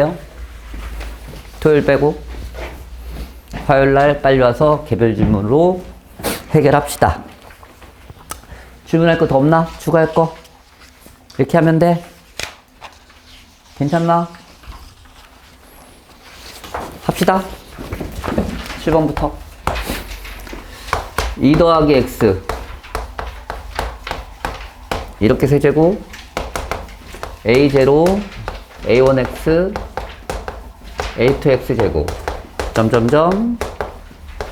요 토요일 빼고 화요일 날 빨리 와서 개별 질문으로 해결합시다. 질문할 거 더 없나? 추가할 거? 이렇게 하면 돼? 괜찮나? 합시다. 7번부터. 2 더하기 x. 이렇게 세제곱. a0, a1x, a2x 제곱, 점점점,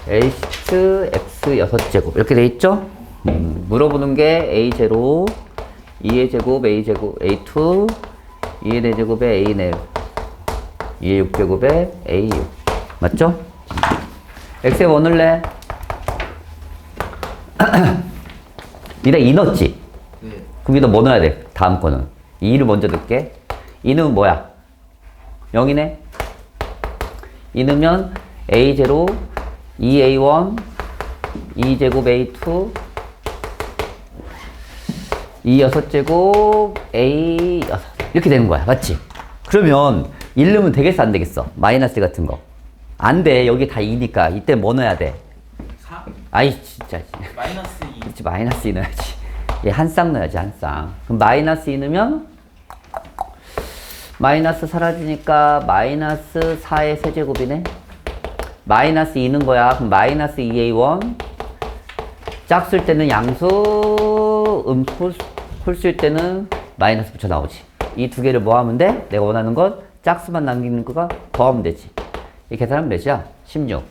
a6, x 6제곱. 이렇게 돼 있죠? 음, 물어보는 게 a0, 2의 제곱, a 제곱, a2, 2의 4제곱에 a4, 2의 6제곱에 a6. 맞죠? x의 원을 내. 이래 2 넣었지? 네. 그럼 여기다 뭐 넣어야 돼? 다음 거는. 2를 먼저 넣을게. 2는 뭐야? 0이네? 2 넣으면 A0, 2A1, 2제곱 A2, 2 6제곱 A 6. 이렇게 되는 거야. 맞지? 그러면 1 넣으면 되겠어? 안 되겠어? 마이너스 같은 거. 안 돼. 여기 다 2니까. 이때 뭐 넣어야 돼? 4 아이, 진짜. 마이너스 2 그렇지 마이너스 2 넣어야지 얘 한 쌍 넣어야지 한 쌍 그럼 마이너스 2 넣으면 마이너스 사라지니까 마이너스 4의 세제곱이네 마이너스 2 넣은 거야 그럼 마이너스 2a1 짝쓸 때는 양수 음 홀- 홀수일 때는 마이너스 붙여 나오지 이 두 개를 뭐 하면 돼? 내가 원하는 건 짝수만 남기는 거가 더하면 되지 이 계산하면 몇이야? 16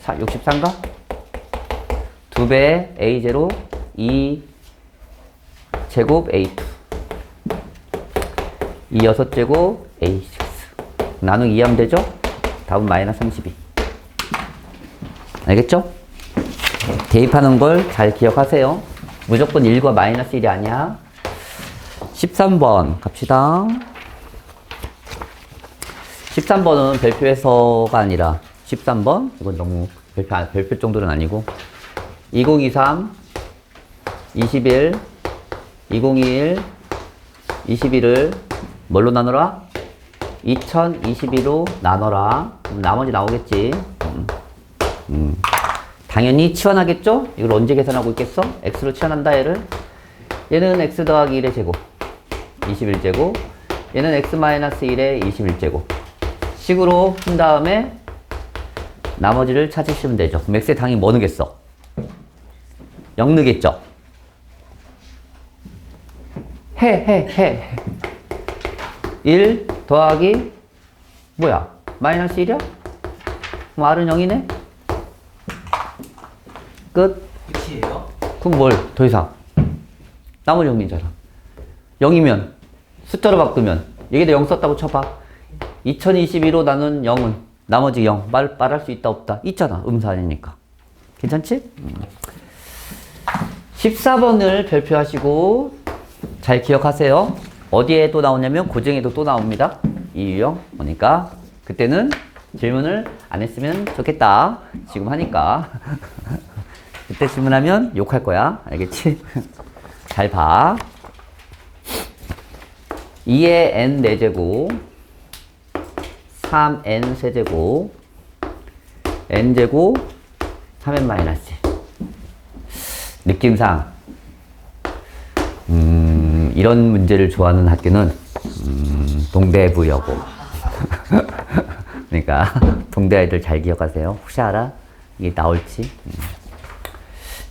4, 63가? 2배의 A0, 2 제곱 A2. 2 6제곱 A6. 나누기 2 하면 되죠? 답은 마이너스 32. 알겠죠? 대입하는 걸 잘 기억하세요. 무조건 1과 마이너스 1이 아니야. 13번 갑시다. 13번은 별표에서가 아니라 13번 이건 너무 별표, 안- 별표 정도는 아니고 2023 21 2021 21을 뭘로 나눠라? 2022로 나눠라. 나머지 나오겠지. 음. 음. 당연히 치환하겠죠? 이걸 언제 계산하고 있겠어? x로 치환한다 얘를. 얘는 x 더하기 1의 제곱. 21제곱. 얘는 x 마이너스 1의 21제곱. 식으로 푼 다음에 나머지를 찾으시면 되죠. 그럼 x의 당이 뭐 넣겠어? 0 넣겠죠? 해, 해, 해. 1 더하기, 뭐야? 마이너스 1이야? 그럼 R은 0이네? 끝. 끝이에요? 그럼 뭘 더 이상? 나머지 0이잖아. 0이면, 숫자로 바꾸면, 여기다 0 썼다고 쳐봐. 2022로 나눈 0은 나머지 0. 말, 말할 수 있다, 없다? 있잖아. 음수 아니니까. 괜찮지? 음. 14번을 별표하시고 잘 기억하세요. 어디에 또 나오냐면 고정에도 또 나옵니다. 이 유형. 그러니까 그때는 질문을 안 했으면 좋겠다. 지금 하니까. 그때 질문하면 욕할 거야. 알겠지? 잘 봐. 2의 n 4제곱 3n 세제곱 n제곱 3n 마이너스 느낌상 음, 이런 문제를 좋아하는 학교는 음, 동대부여고. 그러니까 동대 아이들 잘 기억하세요. 혹시 알아? 이게 나올지. 음.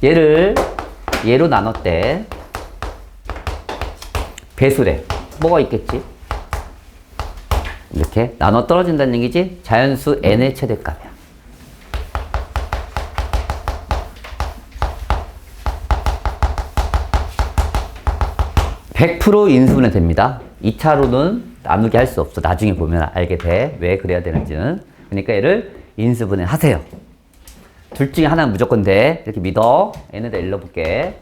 얘를 얘로 나눴대. 배수래. 뭐가 있겠지? 이렇게 나눠 떨어진다는 얘기지? 자연수 n의 최대값 100% 인수분해 됩니다. 2차로는 나누게 할 수 없어. 나중에 보면 알게 돼. 왜 그래야 되는지는. 그러니까 얘를 인수분해 하세요. 둘 중에 하나는 무조건 돼. 이렇게 믿어. n에다 일러볼게.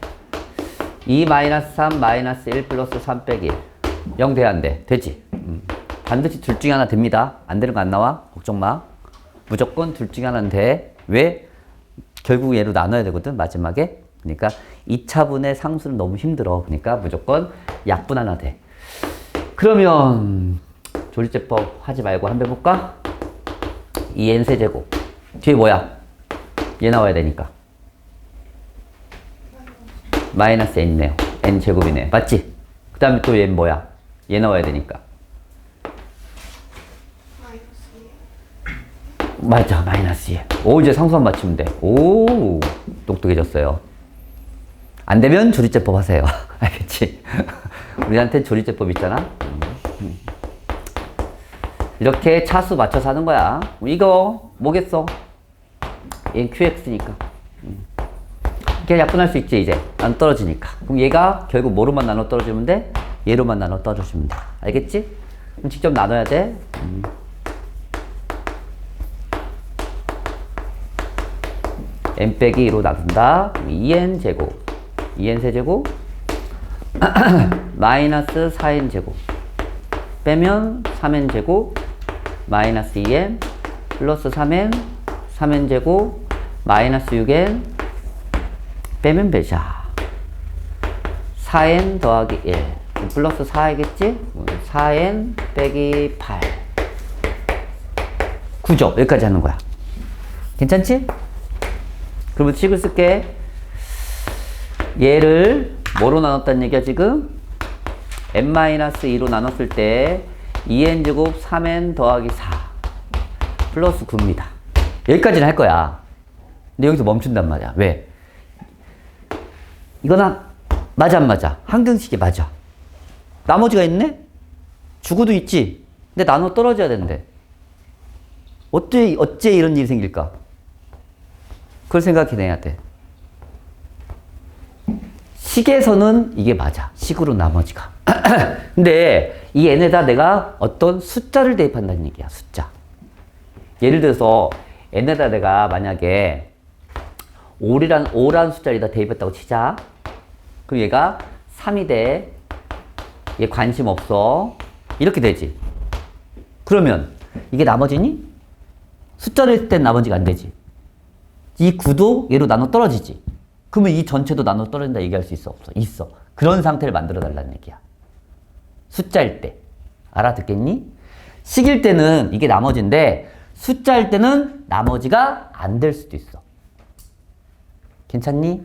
2 마이너스 3 마이너스 1 플러스 3 빼기 1. 0 돼야 안 돼? 되지? 음. 반드시 둘 중에 하나 됩니다. 안 되는 거 안 나와? 걱정 마. 무조건 둘 중에 하나는 돼. 왜? 결국 얘로 나눠야 되거든, 마지막에. 그러니까 2차분의 상수는 너무 힘들어. 그러니까 무조건 약분 하나 돼. 그러면 조리제법 하지 말고 한번 해볼까? 2n 세 제곱. 뒤에 뭐야? 얘 나와야 되니까. 마이너스 n이네요. n 제곱이네. 맞지? 그 다음에 또 얘는 뭐야? 얘 나와야 되니까. 맞아, 마이너스 2. 오, 이제 상수함 맞추면 돼. 오, 똑똑해졌어요. 안 되면 조리제법 하세요. 알겠지? 우리한테 조리제법 있잖아? 음. 이렇게 차수 맞춰서 하는 거야. 이거 뭐겠어? 얘 QX니까. 음. 이렇게 약분할 수 있지, 이제. 안 떨어지니까. 그럼 얘가 결국 뭐로만 나눠 떨어지면 돼? 얘로만 나눠 떨어지면 돼. 알겠지? 그럼 직접 나눠야 돼. 음. n 빼기 2로 나눈다. 2n 제곱. 2n 세제곱. 마이너스 4n 제곱. 빼면 3n 제곱. 마이너스 2n. 플러스 3n. 3n 제곱. 마이너스 6n. 빼면 몇이야? 4n 더하기 1. 플러스 4이겠지? 4n 빼기 8. 9죠. 여기까지 하는 거야. 괜찮지? 그러면 식을 쓸게. 얘를 뭐로 나눴다는 얘기야, 지금? n-2로 나눴을 때 2n제곱 3n 더하기 4 플러스 9입니다. 여기까지는 할 거야. 근데 여기서 멈춘단 말이야. 왜? 이거나 맞아 안 맞아? 항등식이 맞아. 나머지가 있네? 주고도 있지. 근데 나눠 떨어져야 되는데. 어째, 어째 이런 일이 생길까? 그걸 생각해내야 돼. 식에서는 이게 맞아. 식으로 나머지가. 근데 이 n에다 내가 어떤 숫자를 대입한다는 얘기야. 숫자. 예를 들어서 n에다 내가 만약에 5란, 5란 숫자를 다 대입했다고 치자. 그럼 얘가 3이 돼. 얘 관심 없어. 이렇게 되지. 그러면 이게 나머지니? 숫자를 땐 나머지가 안 되지. 이 구도 얘로 나눠 떨어지지. 그러면 이 전체도 나눠 떨어진다 얘기할 수 있어? 없어? 있어. 그런 상태를 만들어 달라는 얘기야. 숫자일 때. 알아듣겠니? 식일 때는 이게 나머지인데 숫자일 때는 나머지가 안 될 수도 있어. 괜찮니?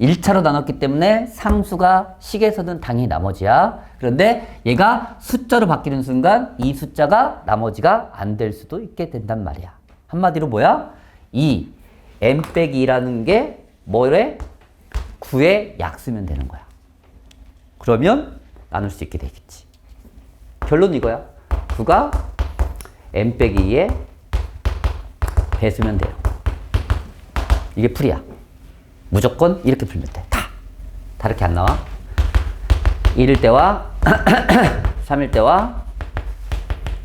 1차로 나눴기 때문에 상수가 식에서는 당연히 나머지야. 그런데 얘가 숫자로 바뀌는 순간 이 숫자가 나머지가 안 될 수도 있게 된단 말이야. 한마디로 뭐야? 2, n 빼기 2라는 게 뭐래? 9의 약수면 되는 거야. 그러면 나눌 수 있게 되겠지. 결론 이거야. 9가 n 빼기 2의 배수면 돼요. 이게 풀이야. 무조건 이렇게 풀면 돼. 다. 다르게 안 나와. 1일 때와 3일 때와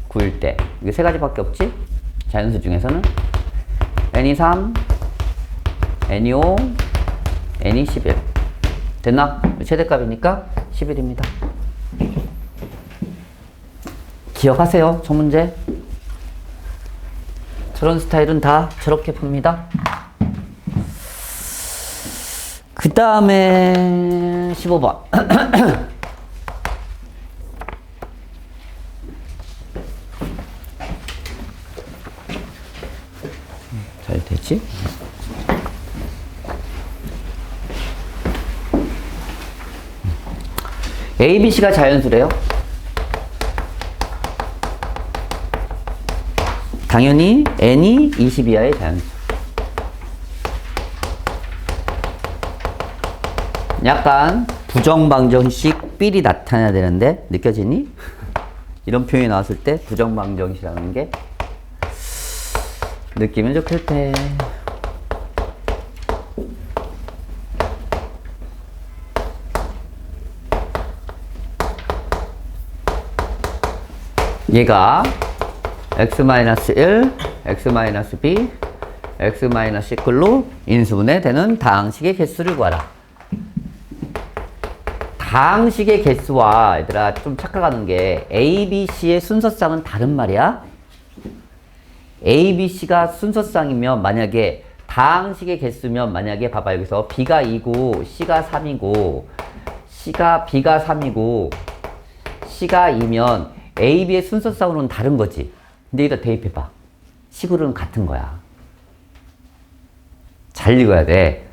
9일 때. 이게 세 가지밖에 없지? 자연수 중에서는 n이 3, n이 5, n이 11. 됐나? 최대값이니까 11입니다. 기억하세요. 저 문제. 저런 스타일은 다 저렇게 풉니다. 그 다음에 15번. 잘 되지? A, B, C가 자연수래요. 당연히 N이 20 이하의 자연수. 약간 부정방정식 삘이 나타나야 되는데 느껴지니? 이런 표현이 나왔을 때 부정방정식이라는 게 느끼면 좋겠대 얘가 x-1, x-b, x-1로 인수분해 되는 다항식의 개수를 구하라. 다항식의 개수와 얘들아 좀 착각하는 게 A, B, C의 순서쌍은 다른 말이야. A, B, C가 순서쌍이면 만약에 다항식의 개수면 만약에 봐봐 여기서 B가 2고 C가 3이고 C가 B가 3이고 C가 2면 A, B의 순서상으로는 다른 거지. 근데 여기다 대입해봐. 식으로는 같은 거야. 잘 읽어야 돼.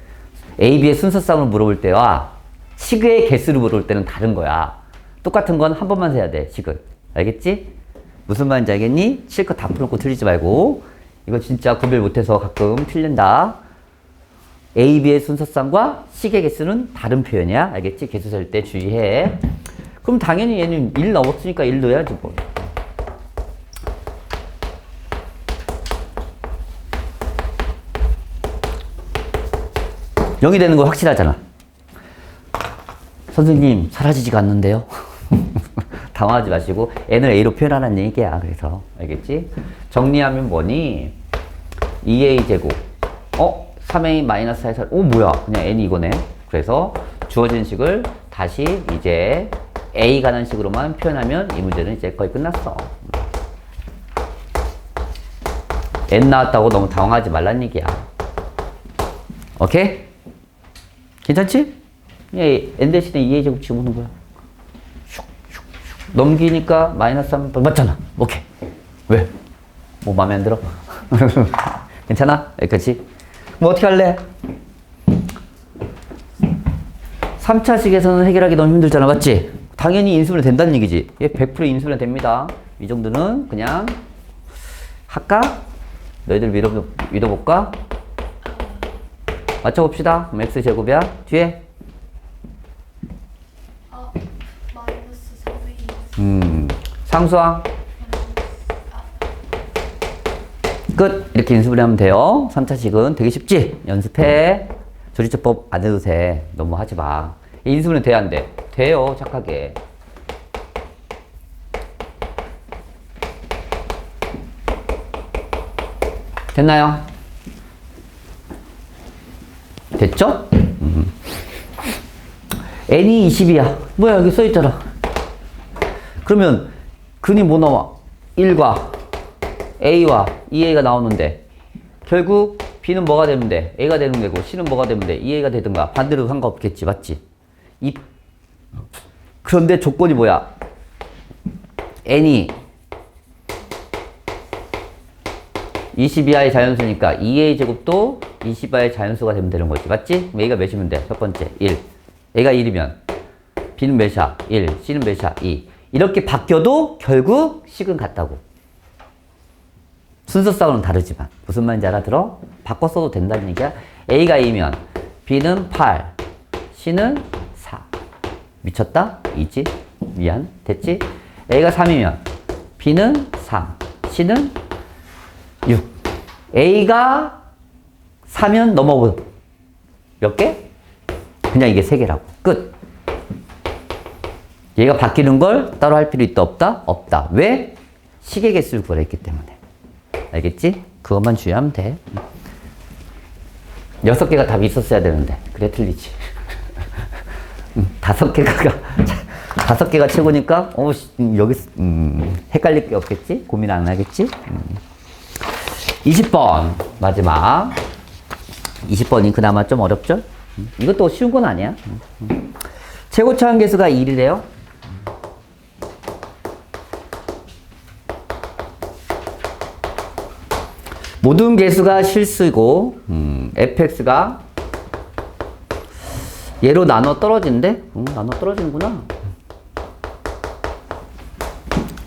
A, B의 순서상으로 물어볼 때와 식의 개수를 물어볼 때는 다른 거야. 똑같은 건 한 번만 세야 돼, 식을. 알겠지? 무슨 말인지 알겠니? 실컷 다 풀놓고 틀리지 말고. 이거 진짜 구별 못해서 가끔 틀린다. A, B의 순서상과 식의 개수는 다른 표현이야. 알겠지? 개수 셀 때 주의해. 그럼 당연히 얘는 1 넣었으니까 1 넣어야지 뭐. 영이 되는 거 확실하잖아. 선생님, 사라지지가 않는데요? 당황하지 마시고, n을 a로 표현하라는 얘기야. 그래서, 알겠지? 정리하면 뭐니? 2a 제곱. 어? 3a 마이너스 4의 4. 오, 뭐야? 그냥 n이 이거네. 그래서 주어진 식을 다시 이제 a 가는 식으로만 표현하면 이 문제는 이제 거의 끝났어. n 나왔다고 너무 당황하지 말란 얘기야. 오케이? 괜찮지? 예, n 대신에 2a 제곱 집어넣는 거야. 슉, 슉, 슉. 넘기니까 마이너스 3 맞잖아. 오케이. 왜? 뭐 마음에 안 들어? 괜찮아? 여기까지. 뭐 어떻게 할래? 3차식에서는 해결하기 너무 힘들잖아. 맞지? 당연히 인수분해 된다는 얘기지. 얘 100% 인수분해 됩니다. 이 정도는 그냥 할까? 너희들 믿어, 믿어볼까? 맞춰봅시다. 그럼 x제곱이야. 뒤에. 아, 마이너스 3이 음, 상수항. 끝. 이렇게 인수분해 하면 돼요. 3차식은 되게 쉽지? 연습해. 조리처법 안 해도 돼. 너무 하지 마. 인수분해 돼야 안 돼? 돼요. 착하게. 됐나요? 됐죠? 음. n이 20이야. 뭐야, 여기 써있잖아. 그러면 근이 뭐 나와? 1과 A와 2A가 나오는데 결국 B는 뭐가 되면 돼? A가 되는 되고 C는 뭐가 되면 돼? 2A가 되든가 반대로 상관없겠지 맞지? 이 그런데 조건이 뭐야? N이 20 이하의 자연수니까 2A 제곱도 20 이하의 자연수가 되면 되는 거지 맞지? A가 몇이면 돼? 첫 번째 1 A가 1이면 B는 몇이야? 1 C는 몇이야? 2 이렇게 바뀌어도 결국 식은 같다고 순서상으로는 다르지만 무슨 말인지 알아들어? 바꿔 써도 된다는 얘기야. A가 2면 B는 8, C는 4. 미쳤다? 이지? 미안. 됐지? A가 3이면 B는 3, C는 6. A가 4면 넘어보 몇 개? 그냥 이게 3개라고. 끝. 얘가 바뀌는 걸 따로 할 필요 있다 없다? 없다. 왜? 시계 개수를 구하랬기 때문에. 알겠지? 그것만 주의하면 돼. 여섯 개가 답이 있었어야 되는데 그래 틀리지. 음, 다섯 개가 다섯 개가 최고니까 어 여기 음, 헷갈릴 게 없겠지? 고민 안 하겠지? 음. 20번 마지막 20번이 그나마 좀 어렵죠? 음, 이것도 쉬운 건 아니야. 음, 음. 최고차 한계수가 1이래요. 모든 개수가 실수고 음, fx가 얘로 나눠 떨어진대? 음, 나눠 떨어지는구나.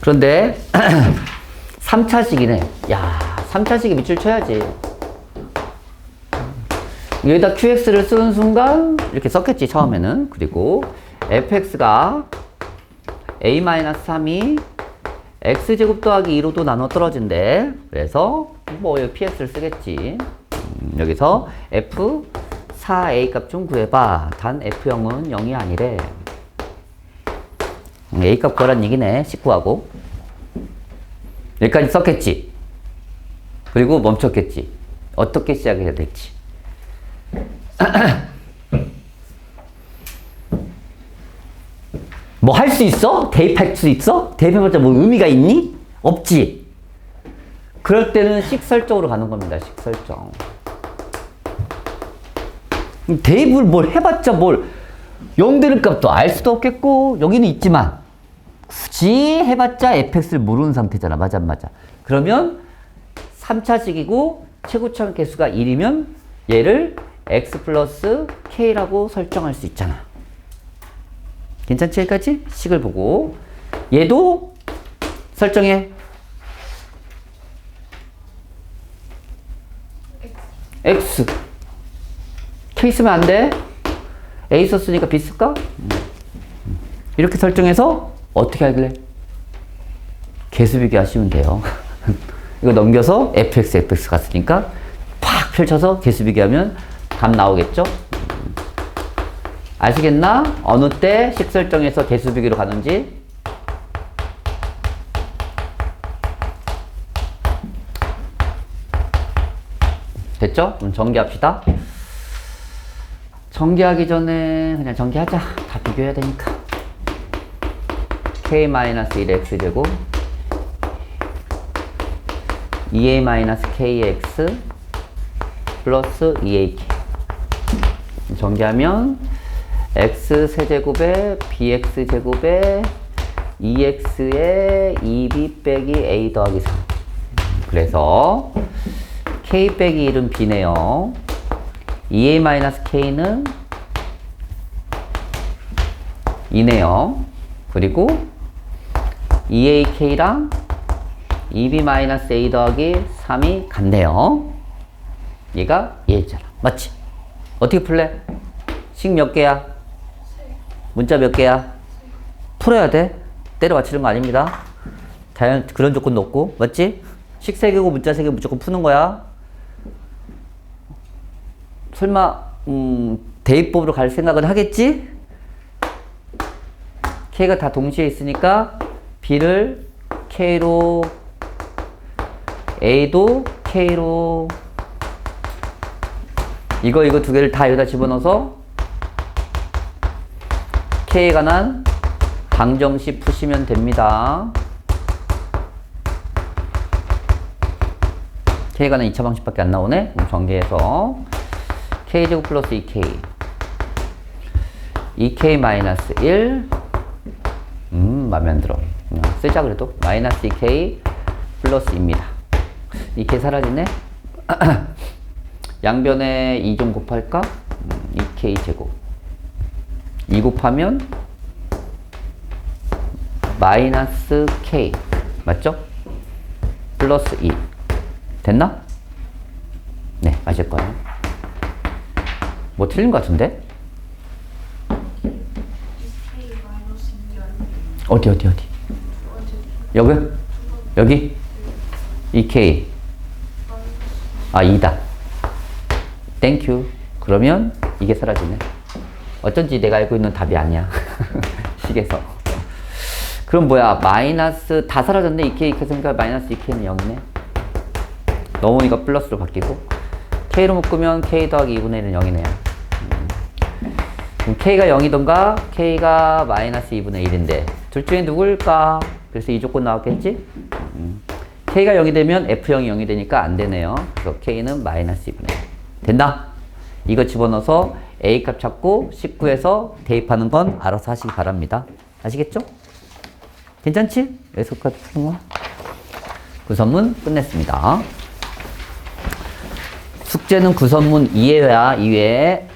그런데 3차식이네. 야, 3차식에 밑줄 쳐야지. 여기다 qx를 쓰는 순간 이렇게 썼겠지 처음에는. 그리고 fx가 a-3이 x제곱 더하기 2로도 나눠 떨어진대. 그래서 뭐 여기 px를 쓰겠지. 음, 여기서 f 4a 값 좀 구해봐. 단 f0은 0이 아니래. 음, a 값 구하란 얘기네. 19하고. 여기까지 썼겠지. 그리고 멈췄겠지. 어떻게 시작해야 될지. 뭐 할 수 있어? 대입할 수 있어? 대입해봤자 뭐 의미가 있니? 없지. 그럴 때는 식설적으로 가는 겁니다. 식설적. 대입을 뭘 해봤자 뭘0 되는 값도 알 수도 없겠고 여기는 있지만 굳이 해봤자 fx를 모르는 상태잖아. 맞아, 안 맞아. 그러면 3차식이고 최고점 개수가 1이면 얘를 x 플러스 k라고 설정할 수 있잖아. 괜찮지? 여기까지? 식을 보고. 얘도 설정해. x. k 쓰면 안 돼? a 썼으니까 b 쓸까? 이렇게 설정해서 어떻게 하길래? 개수 비교 하시면 돼요. 이거 넘겨서 fx, fx 갔으니까 팍 펼쳐서 개수 비교 하면 답 나오겠죠? 아시겠나? 어느 때 식 설정해서 개수 비교로 가는지? 됐죠? 그럼 전개합시다. 전개하기 전에 그냥 전개하자. 다 비교해야 되니까. k-1x제곱 2a-kx 플러스 2ak 전개하면 x 세제곱에 bx 제곱에 2x에 2b 빼기 a 더하기 3 그래서 k 빼기 1은 b네요 2a-k는 2네요 그리고 2ak랑 2b-a 더하기 3이 같네요. 얘가 얘잖아. 맞지? 어떻게 풀래? 식 몇 개야? 문자 몇 개야? 풀어야 돼. 때려 맞추는 거 아닙니다. 자연 그런 조건 높고 맞지? 식세 개고 문자 세개 무조건 푸는 거야. 설마 음, 대입법으로 갈 생각은 하겠지? K가 다 동시에 있으니까 B를 K로 A도 K로 이거 이거 두 개를 다 여기다 집어넣어서 K에 관한 방정식 푸시면 됩니다. K에 관한 2차 방식밖에 안 나오네. 전개해서 K제곱 플러스 2K 2K 마이너스 1 음, 마음에 안 들어. 그냥 쓰자 그래도. 마이너스 2K 플러스 2입니다. 2K 사라지네? 양변에 2 좀 곱할까? 음, 2K 제곱. 2 곱하면 마이너스 K. 맞죠? 플러스 2. 됐나? 네, 맞을 거예요. 뭐 틀린 것 같은데? K 마이너스 2이 아니에요. 어디, 어디, 어디? 여기? 여기? 2K. 아, 2다. 땡큐. 그러면 이게 사라지네. 어쩐지 내가 알고 있는 답이 아니야. 식에서. 그럼 뭐야? 마이너스 다 사라졌네. 2K 이렇게 생각 마이너스 2K는 0이네. 넘으니까 플러스로 바뀌고. K로 묶으면 K 더하기 2분의 1은 0이네요. K가 0이던가 K가 마이너스 2분의 1인데 둘 중에 누굴까? 그래서 이 조건 나왔겠지? 음. K가 0이 되면 F0이 0이 되니까 안 되네요. 그래서 K는 마이너스 2분의 1. 된다? 이거 집어넣어서 A 값 찾고 19에서 대입하는 건 알아서 하시기 바랍니다. 아시겠죠? 괜찮지? 여기서까지 푸는 거? 구선문 끝냈습니다. 숙제는 구선문 2회야, 2회.